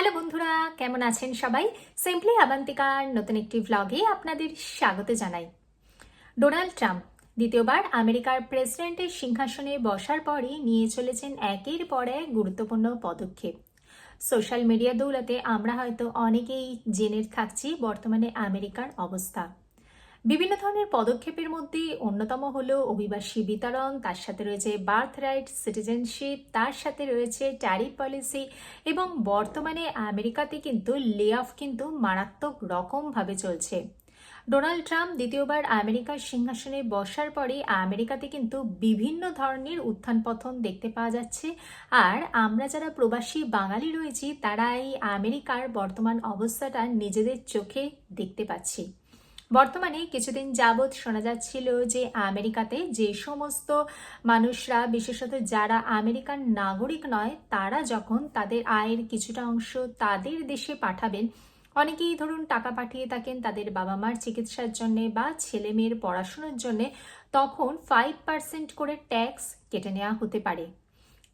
Hello বন্ধুরা, কেমন আছেন সবাই? সিম্পলি আবান্তিকার নতুন একটি ভ্লগে আপনাদের স্বাগত জানাই। ডোনাল্ড ট্রাম্প দ্বিতীয়বার আমেরিকার প্রেসিডেন্টের সিংহাসনে বসার পরই নিয়ে চলেছেন একের পর এক গুরুত্বপূর্ণ পদক্ষেপ। সোশ্যাল মিডিয়া দৌলতে আমরা হয়তো অনেকেই জেনে থাকছি বর্তমানে আমেরিকার অবস্থা। বিভিন্ন ধরনের পদক্ষেপের মধ্যে অন্যতম হলো অভিবাসী বিতরণ, তার সাথে রয়েছে বার্থ রাইট সিটিজেনশিপ, তার সাথে রয়েছে ট্যারিফ পলিসি এবং বর্তমানে আমেরিকাতে কিন্তু লে অফ কিন্তু মারাত্মক রকমভাবে চলছে। ডোনাল্ড ট্রাম্প দ্বিতীয়বার আমেরিকার সিংহাসনে বসার পরে আমেরিকাতে কিন্তু বিভিন্ন ধরনের উত্থান পতন দেখতে পাওয়া যাচ্ছে। আর আমরা যারা প্রবাসী বাঙালি রয়েছি তারা এই আমেরিকার বর্তমান অবস্থাটা নিজেদের চোখে দেখতে পাচ্ছি। বর্তমানে কিছুদিন যাবৎ শোনা যাচ্ছিল যে আমেরিকাতে যে সমস্ত মানুষরা, বিশেষত যারা আমেরিকান নাগরিক নয়, তারা যখন তাদের আয়ের কিছুটা অংশ তাদের দেশে পাঠাবেন, অনেকেই ধরুন টাকা পাঠিয়ে থাকেন তাদের বাবা মার চিকিৎসার জন্যে বা ছেলে মেয়ের পড়াশোনার জন্যে, তখন ফাইভ পার্সেন্ট করে ট্যাক্স কেটে নেওয়া হতে পারে।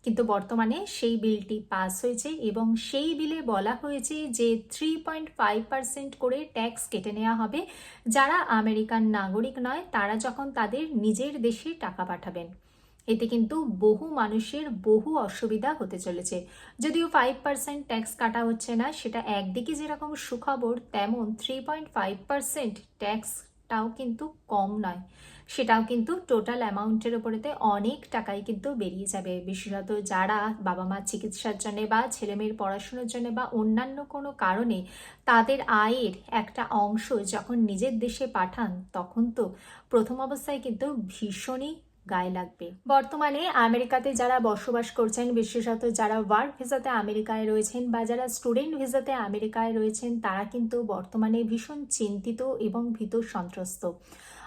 কিন্তু বর্তমানে সেই বিলটি পাস হয়েছে এবং সেই বিলে বলা হয়েছে যে থ্রি পয়েন্ট ফাইভ পার্সেন্ট করে ট্যাক্স কেটে নেওয়া হবে। যারা আমেরিকান নাগরিক নয়, তারা যখন তাদের নিজের দেশে টাকা পাঠাবেন। এতে কিন্তু বহু মানুষের বহু অসুবিধা হতে চলেছে। যদিও ফাইভ পার্সেন্ট ট্যাক্স কাটা হচ্ছে না, সেটা একদিকে যেরকম সুখবর, তেমন থ্রি পয়েন্ট ফাইভ পার্সেন্ট ট্যাক্সটাও কিন্তু কম নয়। সেটাও কিন্তু টোটাল অ্যামাউন্টের ওপরেতে অনেক টাকাই কিন্তু বেরিয়ে যাবে। বিশেষত যারা বাবা মা চিকিৎসার জন্য বা ছেলেমেয়ের পড়াশোনার জন্য বা অন্যান্য কোনো কারণে তাদের আয়ের একটা অংশ যখন নিজের দেশে পাঠান, তখন তো প্রথম অবস্থায় কিন্তু ভীষণই গায়ে লাগবে। বর্তমানে আমেরিকাতে যারা বসবাস করছেন, বিশেষত যারা ওয়ার্ক ভিসাতে আমেরিকায় রয়েছেন বা যারা স্টুডেন্ট ভিসাতে আমেরিকায় রয়েছেন, তারা কিন্তু বর্তমানে ভীষণ চিন্তিত এবং ভীত সন্ত্রস্ত।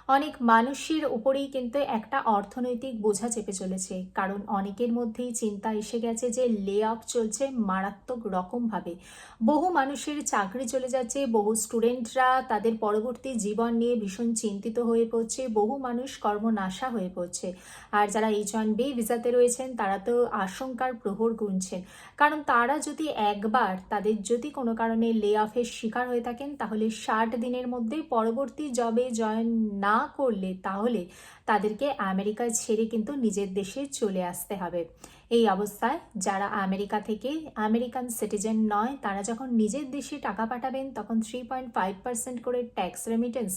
অনেক মানুষের উপরেই কিন্তু একটা অর্থনৈতিক বোঝা চেপে চলেছে। কারণ অনেকের মধ্যেই চিন্তা এসে গেছে যে লে অফ চলছে মারাত্মক রকমভাবে। বহু মানুষের চাকরি চলে যাচ্ছে, বহু স্টুডেন্টরা তাদের পরবর্তী জীবন নিয়ে ভীষণ চিন্তিত হয়ে পড়ছে, বহু মানুষ কর্মনাশা হয়ে পড়ছে। আর যারা এইচ ওয়ান বি ভিসাতে রয়েছেন, তারা তো আশঙ্কার প্রহর গুনছেন। কারণ তারা যদি একবার তাদের যদি কোনো কারণে লে অফের শিকার হয়ে থাকেন, তাহলে ষাট দিনের মধ্যে পরবর্তী জবে জয়েন না না করলে তাহলে তাদেরকে আমেরিকায় ছেড়ে কিন্তু নিজের দেশে চলে আসতে হবে। এই অবস্থায় যারা আমেরিকা থেকে আমেরিকান সিটিজেন নয়, তারা যখন নিজের দেশে টাকা পাঠাবেন, তখন থ্রি পয়েন্ট ফাইভ পার্সেন্ট করে ট্যাক্স রেমিটেন্স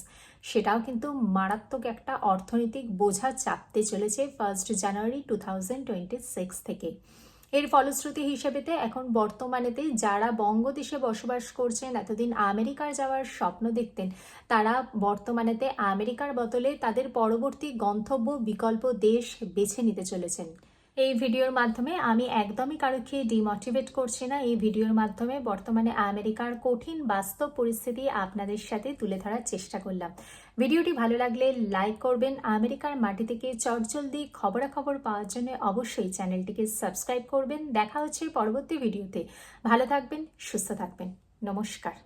সেটাও কিন্তু মারাত্মক একটা অর্থনৈতিক বোঝা চাপতে চলেছে first January two thousand twenty six থেকে। এর ফলশ্রুতি হিসেবেতে এখন বর্তমানেতে যারা বঙ্গদেশে বসবাস করছেন, এতদিন আমেরিকার যাওয়ার স্বপ্ন দেখতেন, তারা বর্তমানেতে আমেরিকার বদলে তাদের পরবর্তী গন্তব্য বিকল্প দেশ বেছে নিতে চলেছেন। এই ভিডিওর মাধ্যমে আমি একদমই কারোকে ডিমোটিভেট করছি না। এই ভিডিওর মাধ্যমে বর্তমানে আমেরিকার কঠিন বাস্তব পরিস্থিতি আপনাদের সাথে তুলে ধরার চেষ্টা করলাম। ভিডিওটি ভালো লাগলে লাইক করবেন। আমেরিকার মাটি থেকে চটজলদি খবরাখবর পাওয়ার জন্য অবশ্যই চ্যানেলটিকে সাবস্ক্রাইব করবেন। দেখা হচ্ছে পরবর্তী ভিডিওতে। ভালো থাকবেন, সুস্থ থাকবেন। নমস্কার।